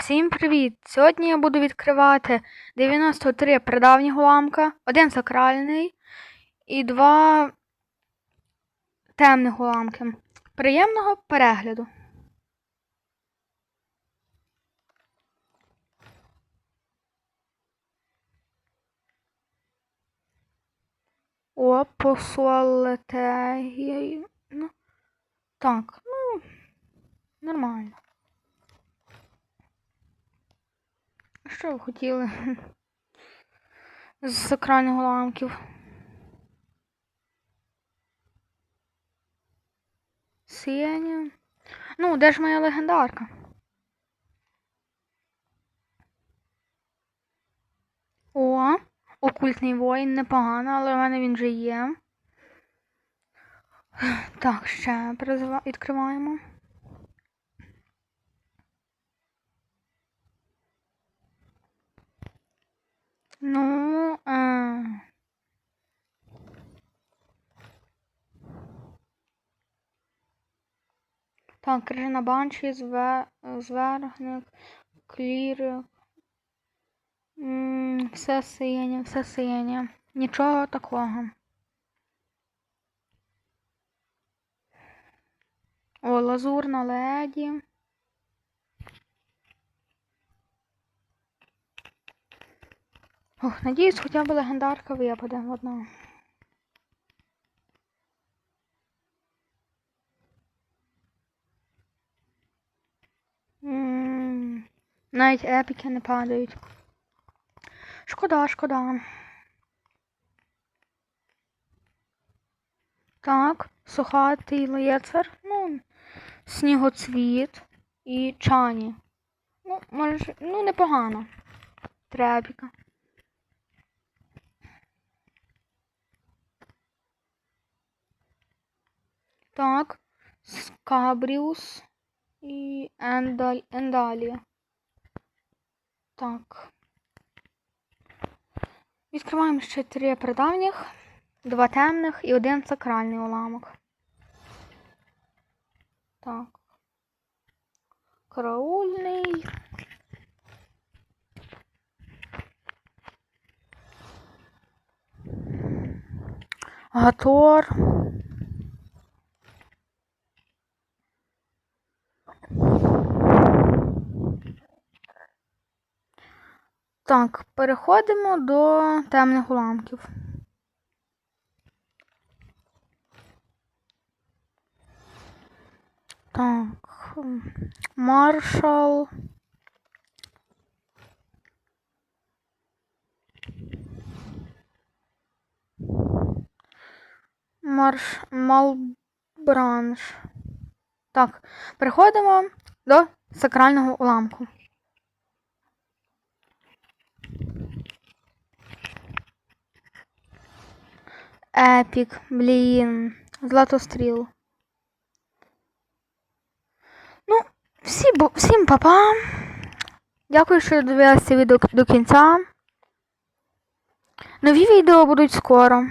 Всім привіт! Сьогодні я буду відкривати 93 прадавніх уламка, один сакральний і два темних уламки. Приємного перегляду! О, посолете. Ну, так, ну, нормально. Що ви хотіли? З сакральних уламків. Сіяння. Ну, де ж моя легендарка? О, окультний воїн непогано, але в мене він вже є. Так, ще відкриваємо. Ну, е... Так, крижана банші, зве... звергник, клірик. М, Все синє, все синє. Нічого такого. О, лазурна леді. Ох, надіюсь, хоча б легендарка випаде одна. Навіть епіки не падають. Шкода, шкода. Так, сухатий лицар, ну, снігоцвіт і чані. Ну, може, ну, непогано. Трепіка. Так, Скабріус і Ендаль... Ендалія. Так. Відкриваємо ще три прадавніх, два темних і один сакральний уламок. Так. Караульний. Гатор. Так, переходимо до темних уламків. Так, маршал. Марш Малбранш. Так, переходимо до сакрального уламку. Епік, блін, златостріл. Ну, всі, всім папа. Дякую, що дивилися відео до кінця. Нові відео будуть скоро.